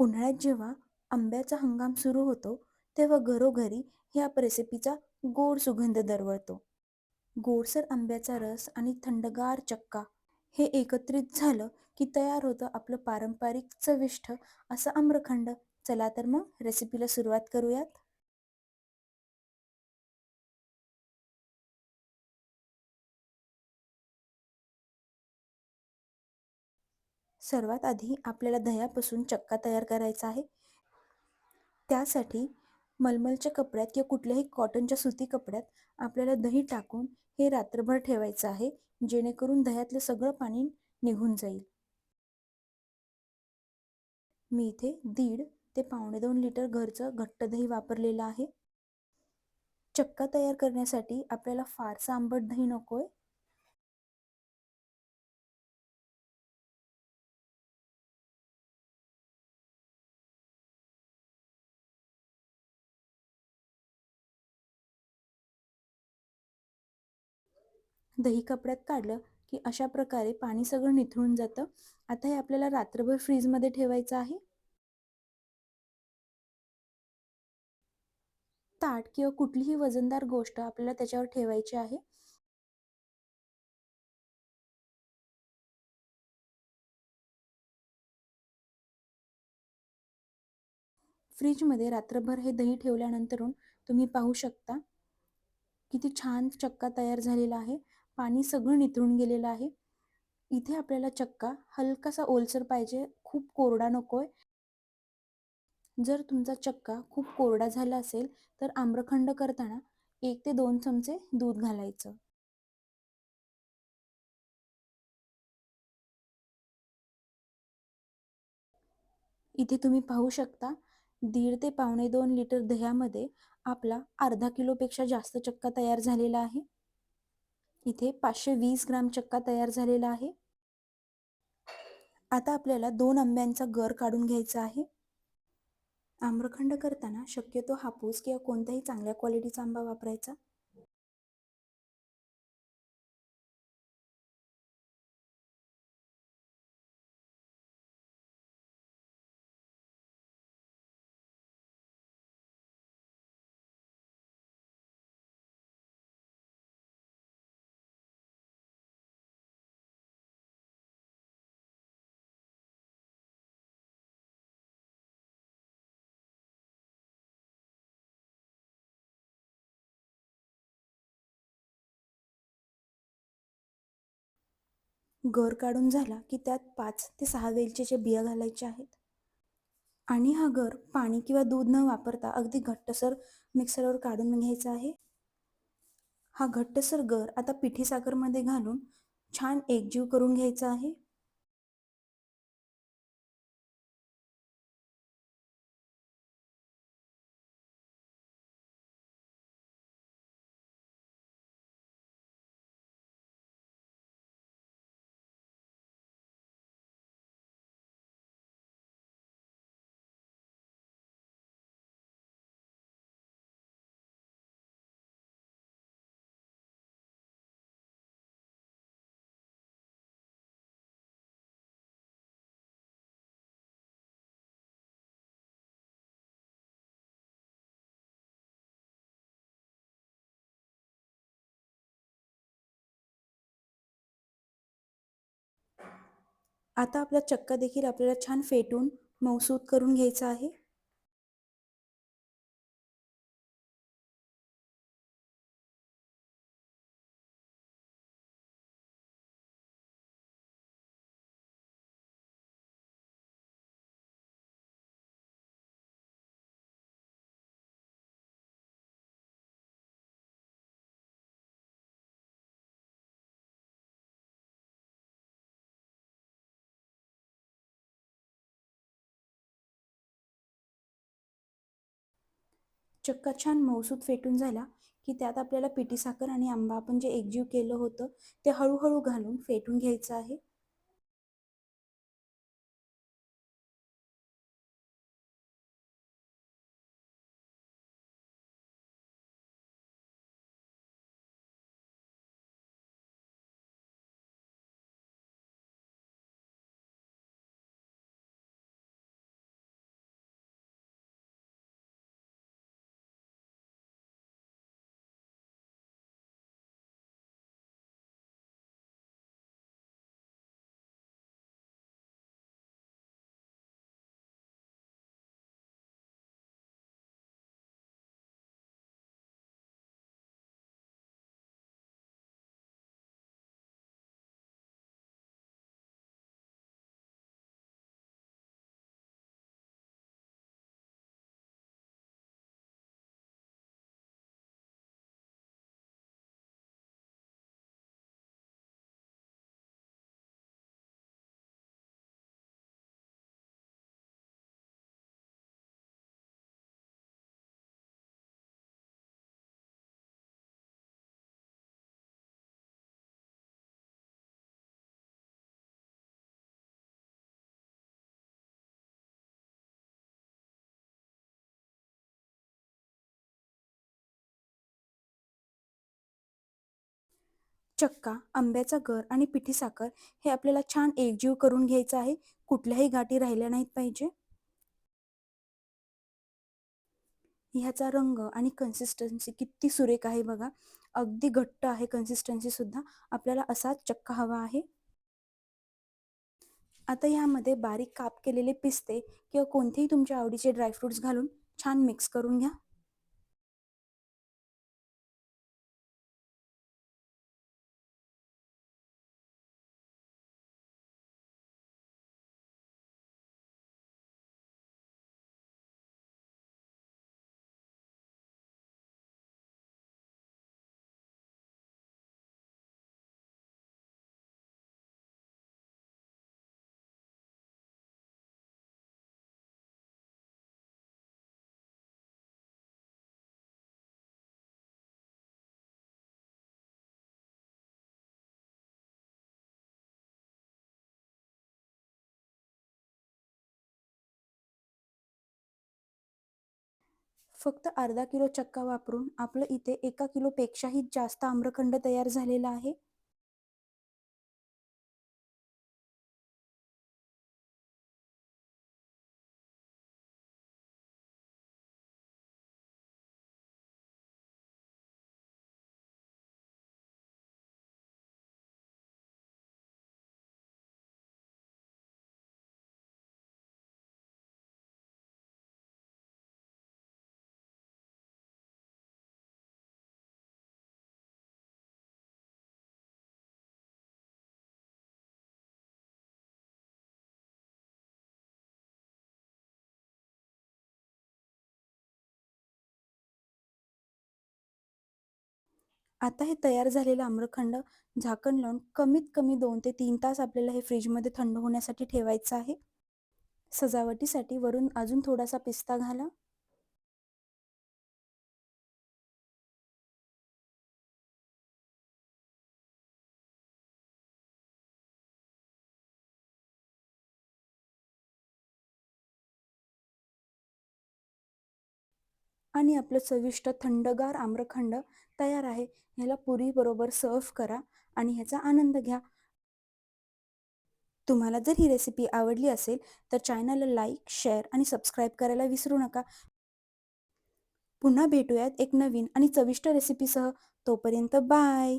उन्हाळ्यात जेव्हा आंब्याचा हंगाम सुरू होतो तेव्हा घरोघरी ह्या रेसिपीचा गोड सुगंध दरवळतो. गोडसर आंब्याचा रस आणि थंडगार चक्का हे एकत्रित झालं की तयार होतं आपलं पारंपरिक चविष्ट असं आम्रखंड. चला तर मग रेसिपीला सुरुवात करूयात. सर्वात आधी आपल्याला दह्यापासून चक्का तयार करायचा आहे. त्यासाठी मलमलच्या कपड्यात किंवा कुठल्याही कॉटनच्या सुती कपड्यात आपल्याला दही टाकून हे रात्रभर ठेवायचं आहे जेणेकरून दह्यातलं सगळं पाणी निघून जाईल. मी इथे दीड ते पावणे दोन लिटर घरचं घट्ट दही वापरलेलं आहे. चक्का तयार करण्यासाठी आपल्याला फारसं आंबट दही नको आहे दही कपड्यात काढलं की अशा प्रकारे पाणी सगळं निथळून जातं. आता हे आपल्याला रात्रभर फ्रीजमध्ये ठेवायचं आहे. ताट किंवा कुठलीही वजनदार गोष्ट आपल्याला त्याच्यावर ठेवायची आहे. फ्रीजमध्ये रात्रभर हे दही ठेवल्यानंतरून तुम्ही पाहू शकता किती छान चक्का तयार झालेला आहे. पाणी सगळं निथळून गेलेलं आहे. इथे आपल्याला चक्का हलकासा ओलसर पाहिजे खूप कोरडा नको आहे जर तुमचा चक्का खूप कोरडा झाला असेल तर आम्रखंड करताना एक ते दोन चमचे दूध घालायचं. इथे तुम्ही पाहू शकता दीड ते पावणे दोन लिटर दह्यामध्ये आपला अर्धा किलोपेक्षा जास्त चक्का तयार झालेला आहे. इथे पाचशे वीस ग्राम चक्का तयार झालेला आहे. आता आपल्याला दोन आंब्यांचा गर काढून घ्यायचा आहे. आम्रखंड करताना शक्यतो हापूस किंवा कोणत्याही चांगल्या क्वालिटीचा आंबा वापरायचा. गर काढून झाला की त्यात पाच ते सहा वेलचीच्या बिया घालायच्या आहेत. आणि हा गर पाणी किंवा दूध न वापरता अगदी घट्टसर मिक्सरवर काढून घ्यायचा आहे. हा घट्टसर गर आता पिठी साखरमध्ये घालून छान एकजीव करून घ्यायचा आहे. आता आपला चक्का देखील आपल्याला छान फेटून मऊसूत करून घ्यायचा आहे. चक्का छान मौसूद फेटून झाला की त्यात आपल्याला पिठी साखर आणि आंबा आपण जे एकजीव केलं होतं ते हळूहळू घालून फेटून घ्यायचं आहे. चक्का आंब्याचा गर आणि पिठी साखर हे आपल्याला छान एकजीव करून घ्यायचं आहे. कुठल्याही गाठी राहिल्या नाहीत पाहिजे. ह्याचा रंग आणि कन्सिस्टन्सी किती सुरेख आहे बघा. अगदी घट्ट आहे कन्सिस्टन्सी सुद्धा. आपल्याला असाच चक्का हवा आहे. आता ह्यामध्ये बारीक काप केलेले पिस्ते किंवा कोणतेही तुमच्या आवडीचे ड्रायफ्रुट्स घालून छान मिक्स करून घ्या. फक्त अर्धा किलो चक्का वापरून आपलं इथे एका किलोपेक्षाही जास्त आम्रखंड तयार झालेला आहे. आता हे तयार झालेलं आम्रखंड झाकण लावून कमीत कमी दोन ते तीन तास आपल्याला हे फ्रीजमध्ये थंड होण्यासाठी ठेवायचं आहे. सजावटीसाठी वरून अजून थोडासा पिस्ता घाला. आणि आपलं चविष्ट थंडगार आम्रखंड तयार आहे. ह्याला पुरीबरोबर सर्व करा आणि ह्याचा आनंद घ्या. तुम्हाला जर ही रेसिपी आवडली असेल तर चॅनलला लाईक शेअर आणि सबस्क्राईब करायला विसरू नका. पुन्हा भेटूयात एक नवीन आणि चविष्ट रेसिपीसह तोपर्यंत बाय